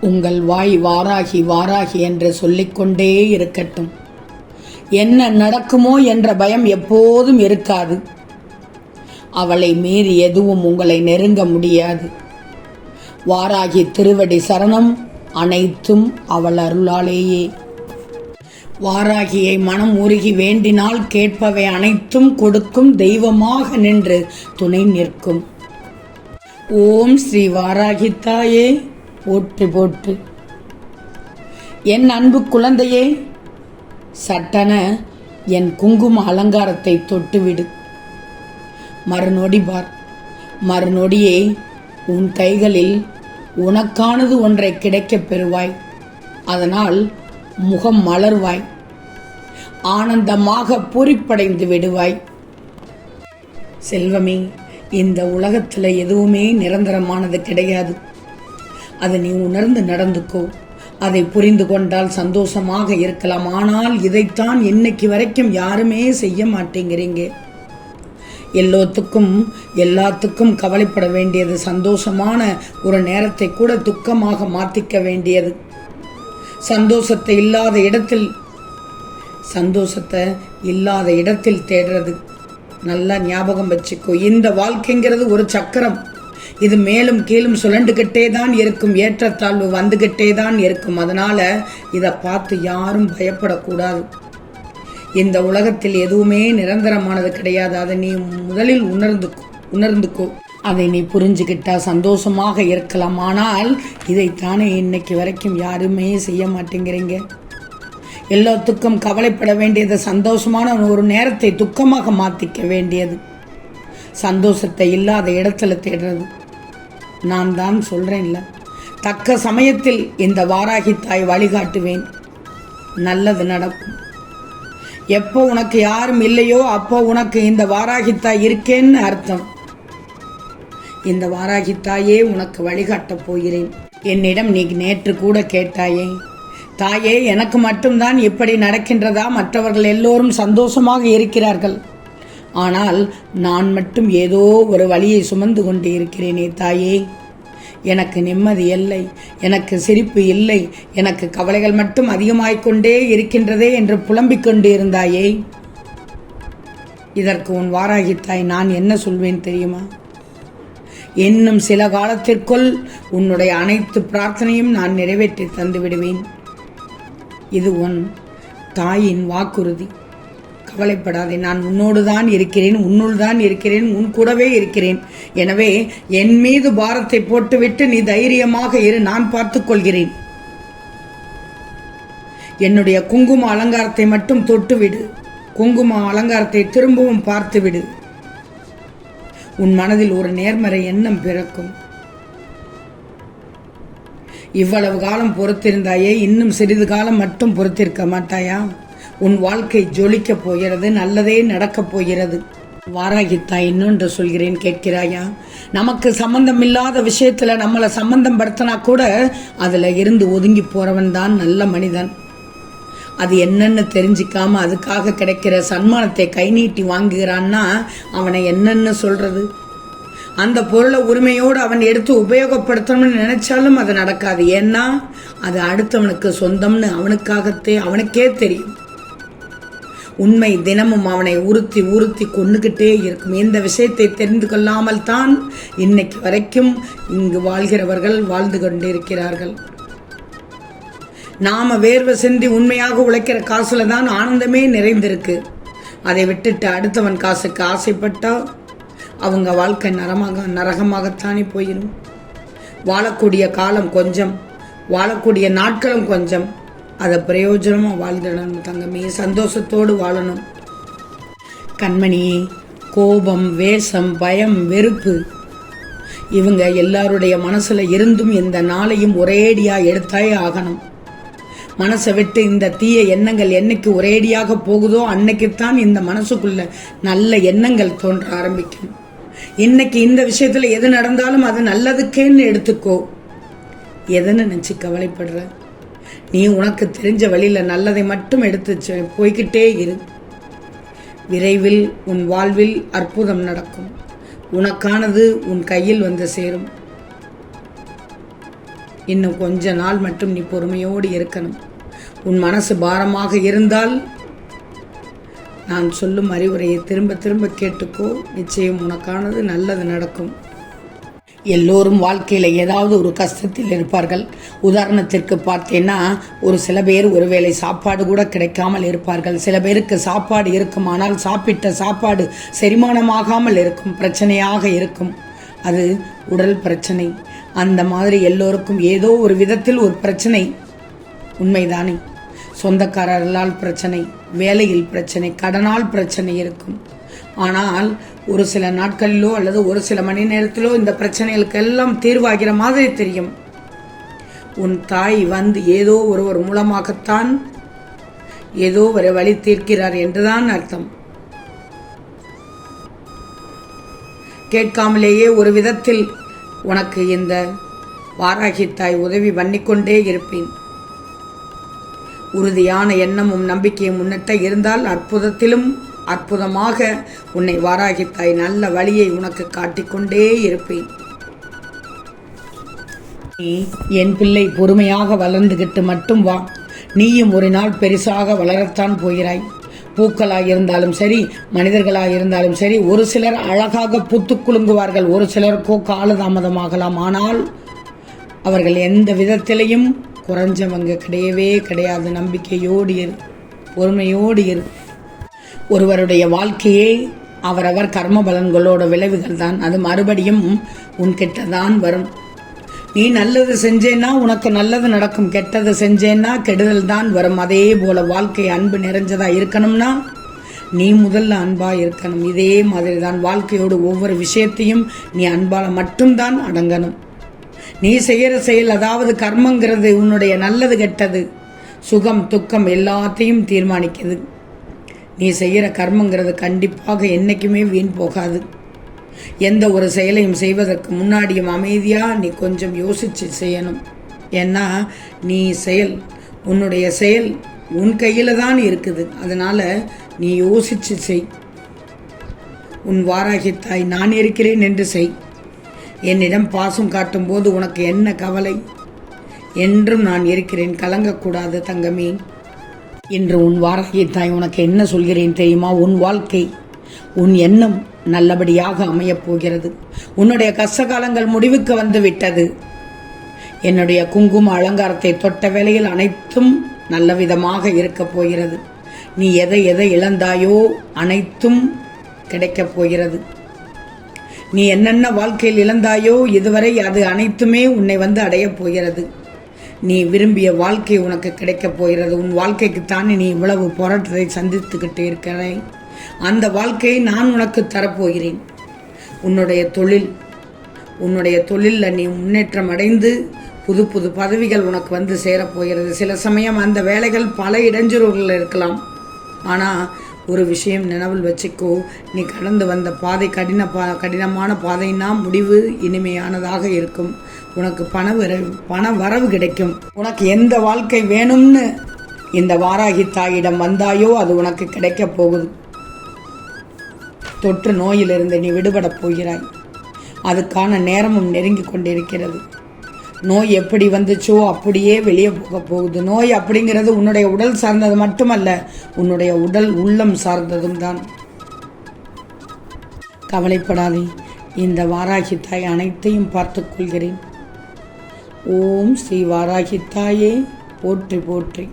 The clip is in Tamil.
உங்கள் வாய் வாராகி வாராகி என்று சொல்லிக்கொண்டே இருக்கட்டும். என்ன நடக்குமோ என்ற பயம் எப்போதும் இருக்காது. அவளை மீறி எதுவும் உங்களை நெருங்க முடியாது. வாராகி திருவடி சரணம் அனைத்தும் அவள் அருளாலேயே. வாராகியை மனம் உருகி வேண்டினால் கேட்பவை அனைத்தும் கொடுக்கும் தெய்வமாக நின்று துணை நிற்கும். ஓம் ஸ்ரீ வாராகி தாயே போற்று போற்று என் அன்பு குழந்தையே சட்டன என் குங்கும அலங்காரத்தை தொட்டுவிடு. மறுநொடி பார். மறுநொடியே உன் கைகளில் உனக்கானது ஒன்றை கிடைக்கப் பெறுவாய். அதனால் முகம் மலர்வாய். ஆனந்தமாக பூரிப்படைந்து விடுவாய். செல்வமே இந்த உலகத்தில் எதுவுமே நிரந்தரமானது கிடையாது. அதை நீ உணர்ந்து நடந்துக்கோ. அதை புரிந்து கொண்டால் சந்தோஷமாக இருக்கலாம். ஆனால் இதைத்தான் இன்னைக்கு வரைக்கும் யாருமே செய்ய மாட்டேங்கிறீங்க. எல்லோத்துக்கும் எல்லாத்துக்கும் கவலைப்பட வேண்டியது சந்தோஷமான ஒரு நேரத்தை கூட துக்கமாக மாற்றிக்க வேண்டியது. சந்தோஷத்தை இல்லாத இடத்தில் சந்தோஷத்தை இல்லாத இடத்தில் தேடுறது. நல்லா ஞாபகம் வச்சுக்கோ. இந்த வாழ்க்கைங்கிறது ஒரு சக்கரம். இது மேலும் கீழும் சுழண்டுகிட்டே தான் இருக்கும் ஏற்றத்தாழ்வு வந்துகிட்டே தான் இருக்கும். அதனால இதை பார்த்து யாரும் பயப்படக்கூடாது. இந்த உலகத்தில் எதுவுமே நிரந்தரமானது கிடையாது. அதை நீ முதலில் உணர்ந்து உணர்ந்துக்கோ அதை நீ புரிஞ்சுக்கிட்டா சந்தோஷமாக இருக்கலாம். ஆனால் இதைத்தானே இன்னைக்கு வரைக்கும் யாருமே செய்ய மாட்டேங்கிறீங்க. எல்லாத்துக்கும் கவலைப்பட வேண்டியது சந்தோஷமான ஒரு நேரத்தை துக்கமாக மாற்றிக்க வேண்டியது. சந்தோஷத்தை இல்லாத இடத்துல தேடுறது. நான் தான் சொல்கிறேன்ல தக்க சமயத்தில் இந்த வாராகி தாய் வழிகாட்டுவேன். நல்லது நடக்கும். எப்போ உனக்கு யாரும் இல்லையோ அப்போ உனக்கு இந்த வாராகித்தாய் இருக்கேன்னு அர்த்தம். இந்த வாராகித்தாயே உனக்கு வழிகாட்டப் போகிறேன். என்னிடம் நீ நேற்று கூட கேட்டாயே தாயே எனக்கு மட்டும்தான் இப்படி நடக்கின்றதா? மற்றவர்கள் எல்லோரும் சந்தோஷமாக இருக்கிறார்கள். ஆனால் நான் மட்டும் ஏதோ ஒரு வழியை சுமந்து கொண்டு இருக்கிறேனே தாயே. எனக்கு நிம்மதி இல்லை எனக்கு சிரிப்பு இல்லை எனக்கு கவலைகள் மட்டும் அதிகமாய்க்கொண்டே இருக்கின்றதே என்று புலம்பிக் கொண்டு இருந்தாயே. இதற்கு உன் வாராகித்தாய் நான் என்ன சொல்வேன் தெரியுமா? இன்னும் சில காலத்திற்குள் உன்னுடைய அனைத்து பிரார்த்தனையும் நான் நிறைவேற்றி தந்து விடுவேன் இது உன் தாயின் வாக்குறுதி. கவலைப்படாதே. நான் உன்னோடு தான் இருக்கிறேன் உன்னுள் தான் இருக்கிறேன் உன் கூடவே இருக்கிறேன். எனவே என் மீது பாரத்தை போட்டுவிட்டு நீ தைரியமாக இரு நான் பார்த்துக்கொள்கிறேன். என்னுடைய குங்கும அலங்காரத்தை மட்டும் தொட்டுவிடு. குங்கும அலங்காரத்தை திரும்பவும் பார்த்துவிடு. உன் மனதில் ஒரு நேர்மறை எண்ணம் பிறக்கும். இவ்வளவு காலம் பொறுத்திருந்தாயே இன்னும் சிறிது காலம் மட்டும் பொறுத்திருக்க மாட்டாயா? உன் வாழ்க்கை ஜொலிக்கப் போகிறது நல்லதே நடக்கப் போகிறது. வாராகித்தா இன்னொன்று சொல்கிறேன் கேட்கிறாயா? நமக்கு சம்பந்தம் இல்லாத விஷயத்தில் நம்மளை சம்பந்தம் படுத்தினா கூட அதில் இருந்து ஒதுங்கி போகிறவன் தான் நல்ல மனிதன். அது என்னென்னு தெரிஞ்சிக்காம அதுக்காக கிடைக்கிற சன்மானத்தை கை நீட்டி வாங்குகிறான்னா அவனை என்னென்னு சொல்கிறது அந்த பொருளை உரிமையோடு அவன் எடுத்து உபயோகப்படுத்தணும்னு நினைச்சாலும் அது நடக்காது. ஏன்னா அது அடுத்தவனுக்கு சொந்தம்னு அவனுக்காகத்தே அவனுக்கே தெரியும். உண்மை தினமும் அவனை உறுத்தி உறுத்தி கொண்டுகிட்டே இருக்கும். இந்த விஷயத்தை தெரிந்து கொள்ளாமல் தான் இன்னைக்கு வரைக்கும் இங்கு வாழ்கிறவர்கள் வாழ்ந்து கொண்டிருக்கிறார்கள். நாம வேர்வை சிந்தி உண்மையாக உழைக்கிற காசுல தான் ஆனந்தமே நிறைந்திருக்கு. அதை விட்டுட்டு அடுத்தவன் காசுக்கு ஆசைப்பட்டால் அவங்க வாழ்க்கை நரமாக நரகமாகத்தானே போயிடும் வாழக்கூடிய காலம் கொஞ்சம் வாழக்கூடிய நாட்களும் கொஞ்சம் அதை பிரயோஜனமாக வாழ்ந்துடணும் தங்கமே சந்தோஷத்தோடு வாழணும். கண்மணி கோபம் வேஷம் பயம் வெறுப்பு இவங்க எல்லாருடைய மனசில் இருந்தும் இந்த நாளையும் ஒரேடியாக எடுத்தாயே ஆகணும். மனசை விட்டு இந்த தீய எண்ணங்கள் என்னைக்கு ஒரேடியாக போகுதோ அன்னைக்குத்தான் இந்த மனசுக்குள்ள நல்ல எண்ணங்கள் தோன்ற ஆரம்பிக்கும். இன்னைக்கு இந்த விஷயத்தில் எது நடந்தாலும் அது நல்லதுக்கேன்னு எடுத்துக்கோ. எதை நினச்சி கவலைப்படுற? நீ உனக்கு தெரிஞ்ச வழியில் நல்லதை மட்டும் எடுத்து போய்கிட்டே போய்க்கிட்டே இரு. விரைவில் உன் வாழ்வில் அற்புதம் நடக்கும். உனக்கானது உன் கையில் வந்து சேரும். இன்னும் கொஞ்ச நாள் மட்டும் நீ பொறுமையோடு இருக்கணும். உன் மனசு பாரமாக இருந்தால் நான் சொல்லும் அறிவுரையை திரும்ப திரும்ப கேட்டுக்கோ. நிச்சயம் உனக்கானது நல்லது நடக்கும். எல்லோரும் வாழ்க்கையில் ஏதாவது ஒரு கஷ்டத்தில் இருப்பார்கள். உதாரணத்திற்கு பார்த்தேன்னா ஒரு சில பேர் ஒருவேளை சாப்பாடு கூட கிடைக்காமல் இருப்பார்கள். சில பேருக்கு சாப்பாடு இருக்கும் ஆனால் சாப்பிட்ட சாப்பாடு செரிமானமாகாமல் இருக்கும் பிரச்சனையாக இருக்கும். அது உடல் பிரச்சனை. அந்த மாதிரி எல்லோருக்கும் ஏதோ ஒரு விதத்தில் ஒரு பிரச்சனை. உண்மைதானே? சொந்தக்காரர்களால் பிரச்சனை வேலையில் பிரச்சனை கடனால் பிரச்சனை இருக்கும். ஆனால் ஒரு சில நாட்களிலோ அல்லது ஒரு சில மணி நேரத்திலோ இந்த பிரச்சனைகளுக்கு எல்லாம் தீர்வாகிற மாதிரி தெரியும். உன் தாய் வந்து ஏதோ ஒருவர் மூலமாகத்தான் ஏதோ ஒரு வழி தீர்க்கிறார் என்றுதான் அர்த்தம். கேட்காமலேயே ஒரு விதத்தில் உனக்கு இந்த வாராகி தாய் உதவி பண்ணிக்கொண்டே இருப்பேன். உறுதியான எண்ணமும் நம்பிக்கையும் முன்னிட்ட இருந்தால் அற்புதத்திலும் அற்புதமாக உன்னை வாராகி தாய் நல்ல வழியை உனக்கு காட்டிக்கொண்டே இருப்பேன். நீ என் பிள்ளை பொறுமையாக வளர்ந்துகிட்டு மட்டும் வா. நீயும் ஒரு நாள் பெருசாக வளரத்தான் போகிறாய். பூக்களாக இருந்தாலும் சரி மனிதர்களாக இருந்தாலும் சரி ஒரு சிலர் அழகாக புத்து குலுங்குவார்கள் ஒரு சிலருக்கோ காலதாமதமாகலாம் ஆனால் அவர்கள் எந்த விதத்திலையும் குறைஞ்சவங்க கிடையவே கிடையாது. நம்பிக்கையோடு இரு பொறுமையோடு இரு. ஒருவருடைய வாழ்க்கையே அவரவர் கர்ம பலன்களோட விளைவுகள் தான் அது மறுபடியும் உன்கிட்ட தான் வரும். நீ நல்லது செஞ்சேன்னா உனக்கு நல்லது நடக்கும். கெட்டது செஞ்சேன்னா கெடுதல் தான் வரும். அதே போல வாழ்க்கை அன்பு நிறைஞ்சதா இருக்கணும்னா நீ முதல்ல அன்பா இருக்கணும். இதே மாதிரி தான் வாழ்க்கையோடு ஒவ்வொரு விஷயத்தையும் நீ அன்பால மட்டும்தான் அடங்கணும். நீ செய்கிற செயல் அதாவது கர்மங்கிறது உன்னுடைய நல்லது கெட்டது. சுகம் துக்கம் எல்லாத்தையும் தீர்மானிக்குது. நீ செய்கிற கர்மங்கிறது கண்டிப்பாக என்றைக்குமே வீண் போகாது. எந்த ஒரு செயலையும் செய்வதற்கு முன்னாடியும் அமைதியாக நீ கொஞ்சம் யோசித்து செய்யணும். ஏன்னா நீ செயல் உன்னுடைய செயல் உன் கையில் தான் இருக்குது. அதனால் நீ யோசித்து செய். உன் வாராகி தாய் நான் இருக்கிறேன் என்று செய். என்னிடம் பாசம் காட்டும் போது உனக்கு என்ன கவலை? என்றும் நான் இருக்கிறேன். கலங்கக்கூடாது தங்கமே. இன்று உன் வாராகி தாய் உனக்கு என்ன சொல்கிறேன் தெரியுமா? உன் வாழ்க்கை உன் எண்ணம் நல்லபடியாக அமையப் போகிறது. உன்னுடைய கஷ்டகாலங்கள் முடிவுக்கு வந்து விட்டது. என்னுடைய குங்கும அலங்காரத்தை தொட்ட வேளையில் அனைத்தும் நல்ல விதமாக இருக்கப் போகிறது. நீ எதை எதை இழந்தாயோ அனைத்தும் கிடைக்கப் போகிறது. நீ என்னென்ன வாழ்க்கையில் இழந்தாயோ இதுவரை அது அனைத்துமே உன்னை வந்து அடையப் போகிறது. நீ விரும்பிய வாழ்க்கை உனக்கு கிடைக்கப் போகிறது. உன் வாழ்க்கைக்குத்தானே நீ இவ்வளவு போராட்டத்தை சந்தித்துக்கிட்டு இருக்கிறாய். அந்த வாழ்க்கையை நான் உனக்கு தரப்போகிறேன். உன்னுடைய தொழில் உன்னுடைய தொழிலில் நீ முன்னேற்றம் அடைந்து புது புது பதவிகள் உனக்கு வந்து சேரப்போகிறது சில சமயம் அந்த வேலைகள் பல இடைஞ்சல்கள் இருக்கலாம். ஆனால் ஒரு விஷயம் நினைவில் வச்சுக்கோ. நீ கடந்து வந்த பாதை கடின பா கடினமான பாதைன்னா முடிவு இனிமையானதாக இருக்கும். உனக்கு பண வரவு பண வரவு கிடைக்கும். உனக்கு எந்த வாழ்க்கை வேணும்னு இந்த வாராகி தாயிடம் வந்தாயோ அது உனக்கு கிடைக்கப் போகுது. தொற்று நோயிலிருந்து நீ விடுபடப் போகிறாய். அதுக்கான நேரமும் நெருங்கி கொண்டிருக்கிறது. நோய் எப்படி வந்துச்சோ அப்படியே வெளியே போக போகுது. நோய் அப்படிங்கிறது உன்னுடைய உடல் சார்ந்தது மட்டுமல்ல உன்னுடைய உடல் உள்ளம் சார்ந்ததும் தான். கவலைப்படாதே இந்த வாராகி தாய் அனைத்தையும் பார்த்துக்கொள்கிறேன் ஓம் ஸ்ரீ வாராகி தாயே போற்றி போற்றி.